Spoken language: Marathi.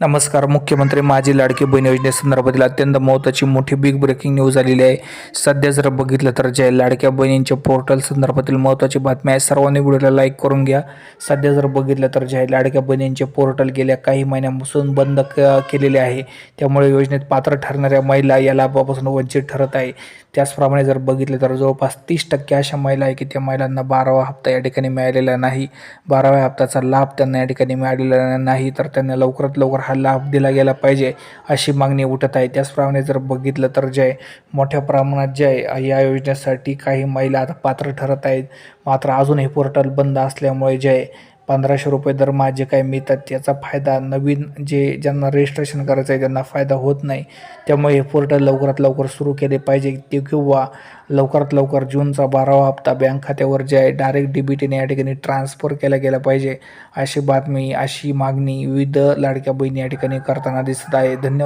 नमस्कार मुख्यमंत्री माझी लाडकी बहीण योजनेसंदर्भातील अत्यंत महत्त्वाची मोठी बिग ब्रेकिंग न्यूज आलेली आहे. सध्या जर बघितलं तर जे लाडक्या बहिणींच्या पोर्टल संदर्भातील महत्त्वाची बातमी आहे सर्वांनी व्हिडिओला लाईक करून घ्या. सध्या जर बघितलं तर जे लाडक्या बहिणींचे पोर्टल गेल्या काही महिन्यांपासून बंद क केलेले आहे. त्यामुळे योजनेत पात्र ठरणाऱ्या महिला या लाभापासून वंचित ठरत आहे. त्याचप्रमाणे जर बघितलं तर जवळपास तीस टक्के अशा महिला आहे की त्या महिलांना बारावा हप्ता या ठिकाणी मिळालेला नाही. बाराव्या हप्त्याचा लाभ त्यांना या ठिकाणी मिळालेला नाही. तर त्यांना लवकरात लवकर हा लाभ दिला गेला पाहिजे अशी मागणी उठत आहे. त्याचप्रमाणे जर बघितलं तर जे आहे, मोठ्या प्रमाणात जे आहे या योजनेसाठी काही महिला आता पात्र ठरत आहेत. मात्र अजूनही पोर्टल बंद असल्यामुळे जे आहे पंधराशे रुपये दर माझे काही मिळतात त्याचा फायदा नवीन जे ज्यांना रजिस्ट्रेशन करायचं आहे त्यांना फायदा होत नाही. त्यामुळे हे पोर्टल लवकरात लवकर सुरू केले पाहिजे. ते किंवा लवकरात लवकर जूनचा बारावा हप्ता बँक खात्यावर जे आहे डायरेक्ट डी या ठिकाणी ट्रान्सफर केला गेला पाहिजे. अशी बातमी अशी मागणी विविध लाडक्या बहिणी या ठिकाणी करताना दिसत आहे. धन्यवाद.